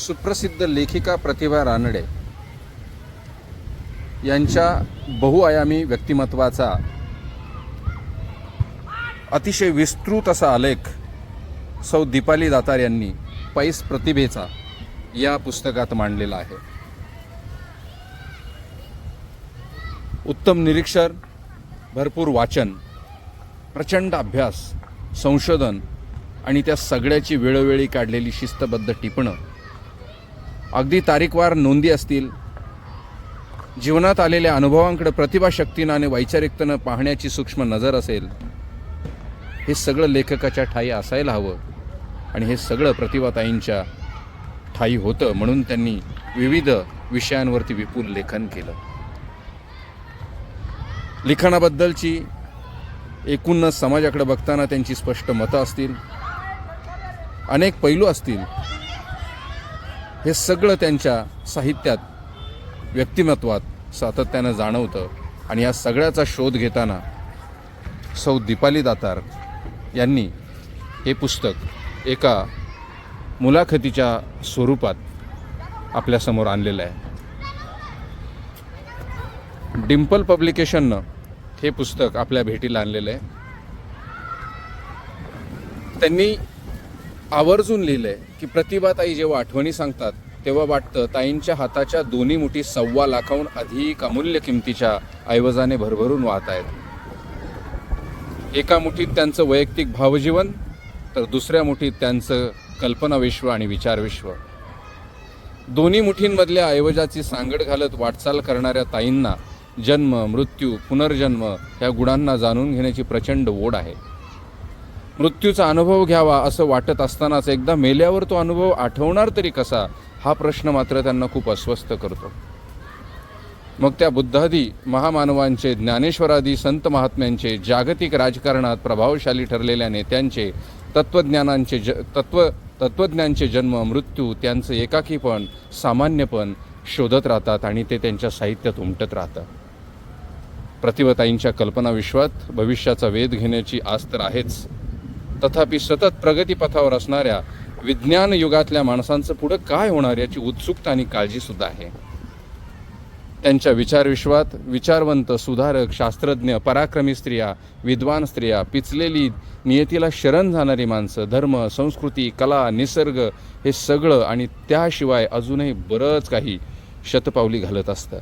सुप्रसिद्ध लेखिका प्रतिभा रानडे यांच्या बहुआयामी व्यक्तिमत्वाचा अतिशय विस्तृत असा आलेख सौ दीपाली दातार यांनी पैस प्रतिभेचा या पुस्तकात मांडलेला आहे. उत्तम निरीक्षण भरपूर वाचन प्रचंड अभ्यास संशोधन आणि त्या सगळ्याची वेळोवेळी काढलेली शिस्तबद्ध टिपणं अगदी तारीखवार नोंदी असतील. जीवनात आलेल्या अनुभवांकडे प्रतिभाशक्तीनं आणि वैचारिकतेनं पाहण्याची सूक्ष्म नजर असेल. हे सगळं लेखकाच्या ठाई असायला हवं आणि हे सगळं प्रतिभाताईंच्या ठाई होतं म्हणून त्यांनी विविध विषयांवरती विपुल लेखन केलं. लिखाणाबद्दलची एकूणच समाजाकडे बघताना त्यांची स्पष्ट मतं असतील. अनेक पैलू असतील. हे सगळं त्यांच्या साहित्यात व्यक्तिमत्वात सातत्यानं जाणवतं. आणि या सगळ्याचा शोध घेताना सौ दीपाली दातार यांनी हे पुस्तक एका मुलाखतीच्या स्वरूपात आपल्यासमोर आणलेलं आहे. डिम्पल पब्लिकेशननं हे पुस्तक आपल्या भेटीला आणलेलं आहे. त्यांनी आवर्जून लिहिलं आहे की प्रतिभाताई जेव्हा आठवणी सांगतात तेव्हा वाटतं ताईंच्या हाताच्या दोन्ही मुठी सव्वा लाखाहून अधिक अमूल्य किमतीच्या ऐवजाने भरभरून वाहत आहेत. एका मुठीत त्यांचं वैयक्तिक भावजीवन तर दुसऱ्या मुठीत त्यांचं कल्पनाविश्व आणि विचारविश्व दोन्ही मुठींमधल्या ऐवजाची सांगड घालत वाटचाल करणाऱ्या ताईंना जन्म मृत्यू पुनर्जन्म ह्या गुणांना जाणून घेण्याची प्रचंड ओढ आहे. मृत्यूचा अनुभव घ्यावा असं वाटत असतानाच एकदा मेल्यावर तो अनुभव आठवणार तरी कसा हा प्रश्न मात्र त्यांना खूप अस्वस्थ करतो. मग त्या बुद्धादी महामानवांचे ज्ञानेश्वरादी संत महात्म्यांचे जागतिक राजकारणात प्रभावशाली ठरलेल्या नेत्यांचे तत्त्वज्ञानांचे ज तत्व तत्त्वज्ञांचे जन्म मृत्यू त्यांचं एकाकीपण सामान्यपण शोधत राहतात आणि ते त्यांच्या साहित्यात उमटत राहतं प्रतिभताईंच्या कल्पनाविश्वात भविष्याचा वेध घेण्याची आस तर आहेच. तथापि सतत प्रगतीपथावर असणाऱ्या विज्ञान युगातल्या माणसांचं पुढं काय होणार याची उत्सुकता आणि काळजीसुद्धा आहे. त्यांच्या विचारविश्वात विचारवंत सुधारक शास्त्रज्ञ पराक्रमी स्त्रिया विद्वान स्त्रिया पिचलेली नियतीला शरण जाणारी माणसं धर्म संस्कृती कला निसर्ग हे सगळं आणि त्याशिवाय अजूनही बरंच काही शतपावली घालत असतं.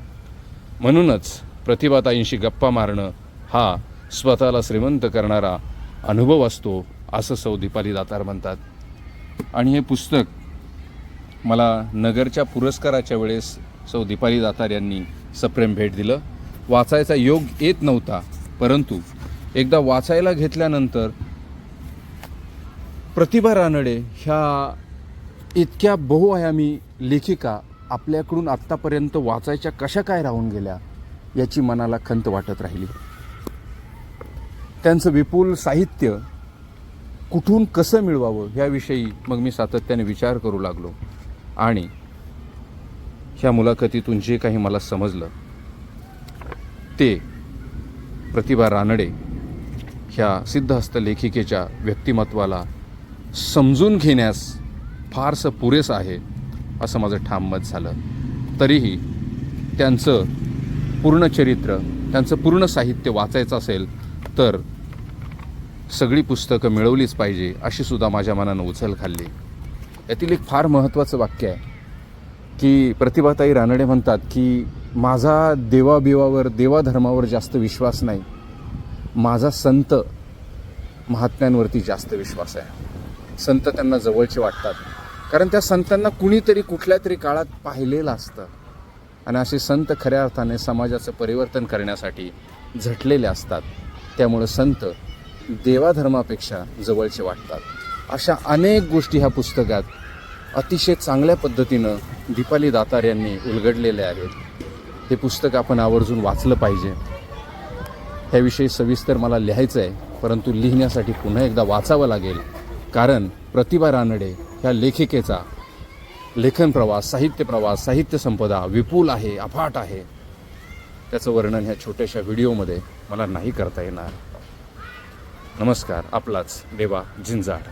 म्हणूनच प्रतिभाताईंशी गप्पा मारणं हा स्वतःला श्रीमंत करणारा अनुभव असतो. असं सौ दीपाली दातार म्हणतात. आणि हे पुस्तक मला नगरच्या पुरस्काराच्या वेळेस सौ दीपाली दातार यांनी सप्रेम भेट दिलं. वाचायचा योग येत नव्हता परंतु एकदा वाचायला घेतल्यानंतर प्रतिभा रानडे ह्या इतक्या बहुआयामी लेखिका आपल्याकडून आत्तापर्यंत वाचायच्या कशा काय राहून गेल्या याची मनाला खंत वाटत राहिली. त्यांचं विपुल साहित्य कुठून कसं मिळवावं ह्याविषयी मग मी सातत्याने विचार करू लागलो. आणि ह्या मुलाखतीतून जे काही मला समजलं ते प्रतिभा रानडे ह्या सिद्धहस्त लेखिकेच्या व्यक्तिमत्वाला समजून घेण्यास फारसं पुरेसं आहे असं माझं ठाम मत झालं. तरीही त्यांचं पूर्ण चरित्र त्यांचं पूर्ण साहित्य वाचायचं असेल तर सगळी पुस्तकं मिळवलीच पाहिजे अशी सुद्धा माझ्या मनानं उचल खाल्ली. यातील एक फार महत्त्वाचं वाक्य आहे की प्रतिभाताई रानडे म्हणतात की माझा देवाबिवावर देवाधर्मावर जास्त विश्वास नाही. माझा संत महात्म्यांवरती जास्त विश्वास आहे. संत त्यांना जवळचे वाटतात. कारण त्या संतांना कुणीतरी कुठल्या तरी काळात पाहिलेलं असतं. आणि असे संत खऱ्या अर्थाने समाजाचं परिवर्तन करण्यासाठी झटलेले असतात. त्यामुळं संत देवाधर्मापेक्षा जवळचे वाटतात. अशा अनेक गोष्टी ह्या पुस्तकात अतिशय चांगल्या पद्धतीनं दीपाली दातार यांनी उलगडलेल्या आहेत. हे पुस्तक आपण आवर्जून वाचलं पाहिजे. ह्याविषयी सविस्तर मला लिहायचं आहे परंतु लिहिण्यासाठी पुन्हा एकदा वाचावं लागेल. कारण प्रतिभा रानडे ह्या लेखिकेचा लेखन प्रवास साहित्य प्रवास साहित्य संपदा विपुल आहे अफाट आहे. त्याचं वर्णन ह्या छोट्याशा व्हिडिओमध्ये मला नाही करता येणार. नमस्कार आपलाच देवा झिंजाड